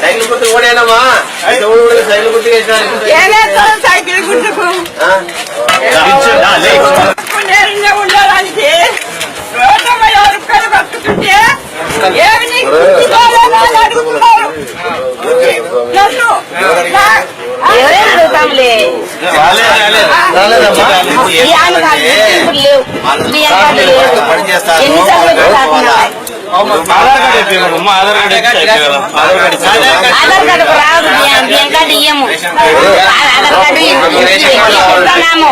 Cycle గుర్తు ఓడేనమ్మా. Cycle గుర్తు వేసినారు ఏమేస్తాం సైకిల్ గుర్తుకు నేరుగా ఉండాలంటే నూట యాభై రూపాయలు బతుకుతుంటే ఏమి నీకు బుద్ధి కావాలా అని అడుగుతున్నారు. నన్ను. నా- ఎవరేం Aadhaar card Aadhaar card Aadhaar card రాదు బియ్యం కార్డు ఇయ్యము ఆధార్ కార్డు ఇస్తున్నాము.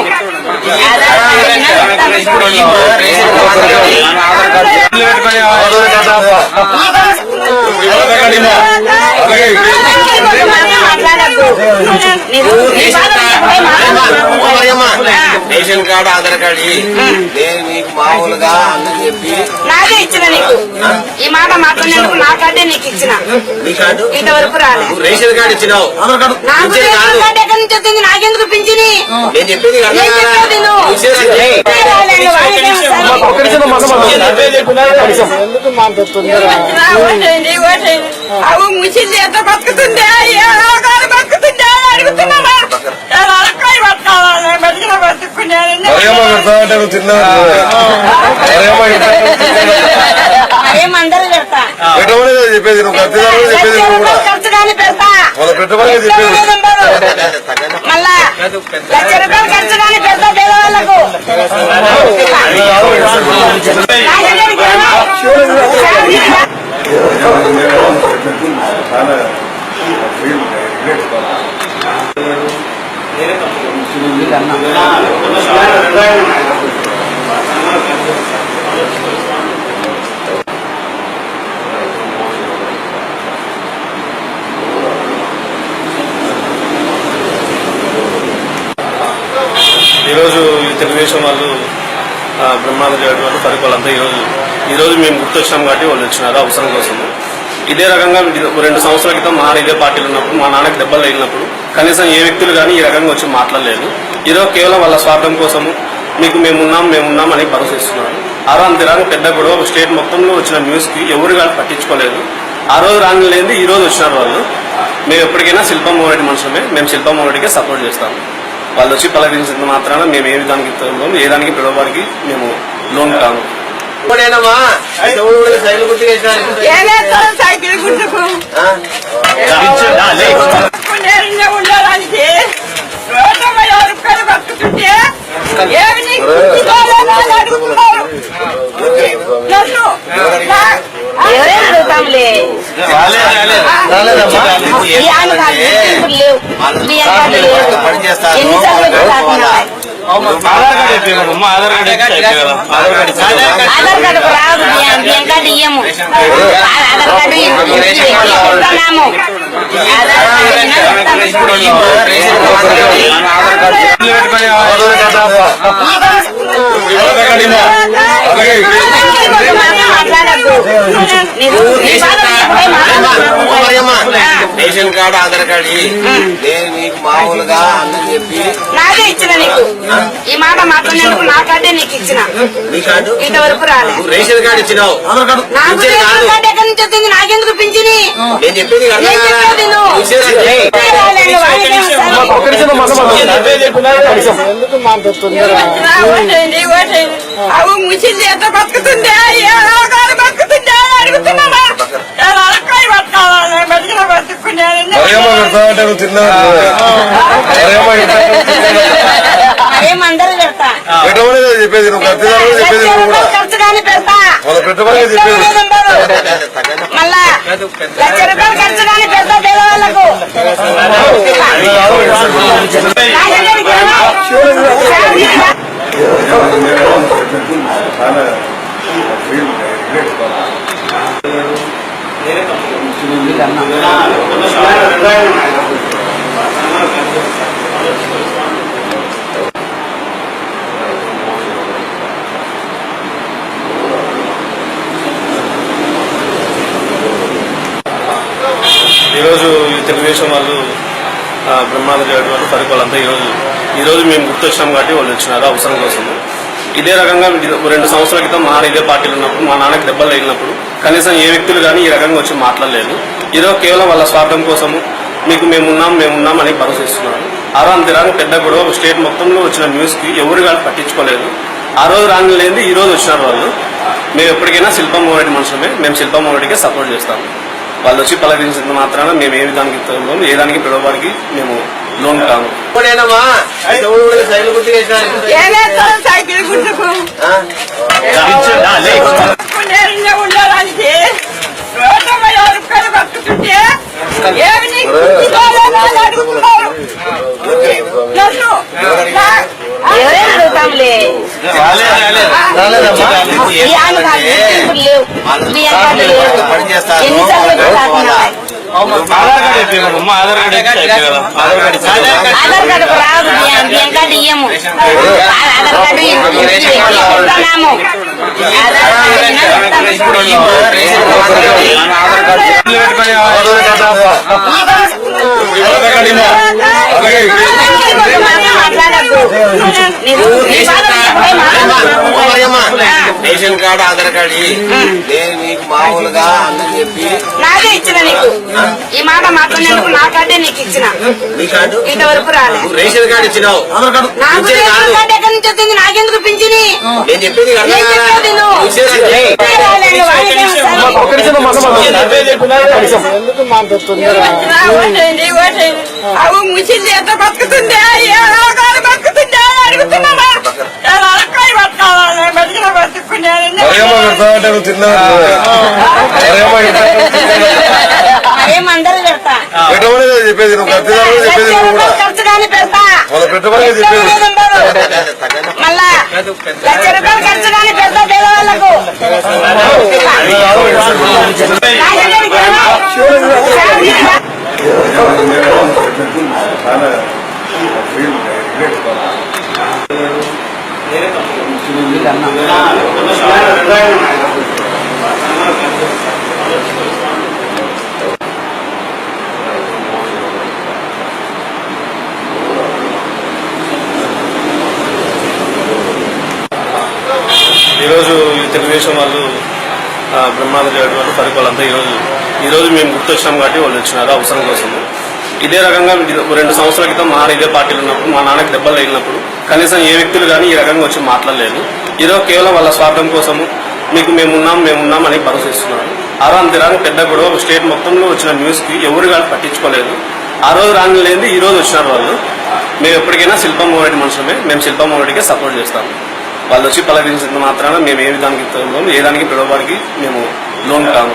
Ration card Aadhaar card. నేను నీకు మామూలుగా అందరూ చెప్పి ఈ మాట మాట్లాడినందుకు నా కార్డే నీకు ఇచ్చిన. ఇంతవరకు రాలే. నువ్వు రేషన్ కార్డు ఇచ్చినావు. నాకు ఇచ్చేది రేషన్ కాదు. కార్డు ఎక్కడి నుంచి వచ్చింది? నాకెందుకు పింఛని? నేను చెప్పేది. అవు ముసింది ఎంత బతుకుతుందే? బతుకుతుందే? అడుగుతున్నావా? బతికిన చెప్పేది నువ్వు ఖచ్చితంగా చెప్పేది నువ్వు కూడా. ఖర్చు కానీ పెడతా. వాళ్ళ పెట్టుబడి చెప్పేది. మళ్ళా లక్ష రూపాయలు ఖర్చు కానీ పెడతా పేదవాళ్ళకు నాకెక్కడికి వెళ్ళా? ఈరోజు ఈ తెలుగుదేశం వాళ్ళు బ్రహ్మానంద రెడ్డి చేయడం వాళ్ళు పరికి వాళ్ళంతా ఈరోజు ఈరోజు మేము గుర్తొచ్చినాం కాబట్టి వాళ్ళు వచ్చినారు అవసరం కోసం. ఇదే రకంగా రెండు సంవత్సరాల క్రితం మా ఇదే పార్టీలు ఉన్నప్పుడు మా నాన్నకి దెబ్బలు తగిలినప్పుడు కనీసం ఏ వ్యక్తులు కానీ ఈ రకంగా వచ్చి మాట్లాడలేదు. ఈరోజు కేవలం వాళ్ళ స్వార్థం కోసము మీకు మేమున్నాం మేమున్నాం అని భరోసా ఇస్తున్నారు. ఆ రోజు అంతే పెద్ద గొడవ స్టేట్ మొత్తంలో వచ్చిన న్యూస్కి ఎవరు కానీ పట్టించుకోలేదు. ఆ రోజు రాని లేదు ఈ రోజు వచ్చినారు వాళ్ళు. మేము ఎప్పటికైనా శిల్పం మోరెడ్డి మనుషులమే మేము శిల్పం మోరెడ్డికే సపోర్ట్ చేస్తాము. వాళ్ళు వచ్చి పలకరించిన మాత్రాన మేము ఏ విధానికి ఇస్తామో ఏ దానికి పిలవడానికి మేము లోన్ కాము ఓడేనమ్మా ఆధార్ కార్డు రాదు బియ్యం బియ్యం కార్డు ఇయ్యము ఆధార్ కార్డు ఇస్తున్నాము. మాట్లాడద్దు నీవు నీ బాధ చెప్పే మాట్లాడు. Ration card Aadhaar card. నేను నీకు మామూలుగా అందరూ చెప్పి నాకే ఇచ్చిన నీకు. ఈ మాట మాట్లాడినందుకు నా కార్డే నీకు ఇచ్చిన. ఇంతవరకు రాలే. నువ్వు రేషన్ కార్డు ఇచ్చినావు. నాకు ఇచ్చేది రేషన్ కాదు. కార్డు ఎక్కడి నుంచి వచ్చింది? నాకెందుకు పింఛని? నేను చెప్పేది అర్థం నేను కాదా? చెప్పేది నువ్వు. నువ్వు ఇచ్చేది చెయ్యి. వచ్చినా ఓటేయండి, ఓటేయండి. అవు ముసింది ఎంత బతుకుతుందే ఎలా కాదు బతుకుతుందే అని అడుగుతున్నావా ఎలా అరకాయ బతకాలని బతికిన బతుకున్నాను అందరూ పెడతా పెట్టుబడి చెప్పేది నువ్వు చెప్పేది నువ్వు. కూడా వాళ్ళ చెప్పేది. ఎక్కడ ఉండదు. మళ్ళా లక్ష రూపాయలు ఖర్చు కానీ పెడతా పేదవాళ్ళకు నాకెక్కడికి వెళ్ళా? ఈరోజు ఈ తెలుగుదేశం వాళ్ళు బ్రహ్మానంద రెడ్డి వాళ్ళు పరికి వాళ్ళంతా ఈరోజు ఈరోజు మేము గుర్తొచ్చినాం కాబట్టి వాళ్ళు వచ్చినారు అవసరం కోసం. ఇదే రకంగా రెండు సంవత్సరాల క్రితం మా ఇదే పార్టీలు ఉన్నప్పుడు మా నాన్నకి దెబ్బలు తగిలినప్పుడు కనీసం ఏ వ్యక్తులు కానీ ఈ రకంగా వచ్చి మాట్లాడలేదు. ఈరోజు కేవలం వాళ్ళ స్వార్థం కోసము మీకు మేమున్నాం మేమున్నాం అని భరోసా ఇస్తున్నారు ఆ రోజు అంతేరాగా పెద్ద గొడవ స్టేట్ మొత్తంలో వచ్చిన న్యూస్కి ఎవరు కానీ పట్టించుకోలేదు. ఆ రోజు రాని లేదు ఈ రోజు వచ్చినారు వాళ్ళు. మేము ఎప్పటికైనా శిల్పం మోరెడ్డి మనుషులమే మేము శిల్పం మోరెడ్డికే సపోర్ట్ చేస్తాము. వాళ్ళు వచ్చి పలకరించిన మాత్రాన మేము ఏ విధానికి ఇస్తామో ఏ దానికి పిలవడానికి మేము లోన్ కాము ఎవరు సైలు ఆధార్ కార్డు రాదు బియ్యం బియ్యం కార్డు ఇయ్యము ఆధార్ కార్డు ఇస్తున్నాము ఆధార్ కార్డు ఇచ్చినా మాట్లాడద్దు రేషన్ కార్డు ఆధార్ కార్డు. నేను మీకు మామూలుగా అందరికి చెప్పి నాకే ఇచ్చిన నీకు ఈ మాట మాట్లాడినందుకు నా కార్డే నీకు ఇచ్చిన ఇంతవరకు రాలే నువ్వు రేషన్ కార్డు ఇచ్చినావు నాకు రేషన్ కాదు కార్డు ఎక్కడి నుంచి వచ్చింది నాకెందుకు పింఛని నేను చెప్పేది. రాలేదు. అవు ముసింది ఎంత బతుకుతుంది బతుకుతుంది బతకాలని బతికిన బతుకున్నాను పెడతా పెట్టమని కదా చెప్పేది నువ్వు లక్ష చెప్పేది నువ్వు కూడా. వాళ్ళ పెట్టమని చెప్పేది. లేదు ఉండదు. మళ్ళా లక్ష రూపాయలు ఖర్చు కానీ పెడతా పేదవాళ్ళకు ఈరోజు ఈ తెలుగుదేశం వాళ్ళు ఆ, బ్రహ్మాండ రెడ్డి వాళ్ళు ఫరూక్ వాళ్ళంతా ఈరోజు ఈరోజు మేము గుర్తొచ్చినాం కాబట్టి వాళ్ళు వచ్చినారు అవసరం కోసం. ఇదే రకంగా రెండు సంవత్సరాల క్రితం మా ఇదే పార్టీలు ఉన్నప్పుడు మా నాన్నకి దెబ్బలు తగిలినప్పుడు కనీసం ఏ వ్యక్తులు కానీ ఈ రకంగా వచ్చి మాట్లాడలేదు. ఈరోజు కేవలం వాళ్ళ స్వార్థం కోసము మీకు మేమున్నాం మేమున్నాం అని భరోసా ఇస్తున్నారు. ఆ రోజు అంతేరాగా పెద్ద గొడవ స్టేట్ మొత్తంలో వచ్చిన న్యూస్కి ఎవరు కానీ పట్టించుకోలేదు. ఆ రోజు రాని లేదు ఈ రోజు వచ్చినారు వాళ్ళు. మేము ఎప్పటికైనా శిల్పం మోరెడ్డి మనుషులమే మేము శిల్పం మోరెడ్డికే సపోర్ట్ చేస్తాము. వాళ్ళు వచ్చి పలకరించిన మాత్రాన మేము ఏ విధానికి ఏ దానికి పిలవడానికి మేము లోన్ కాము.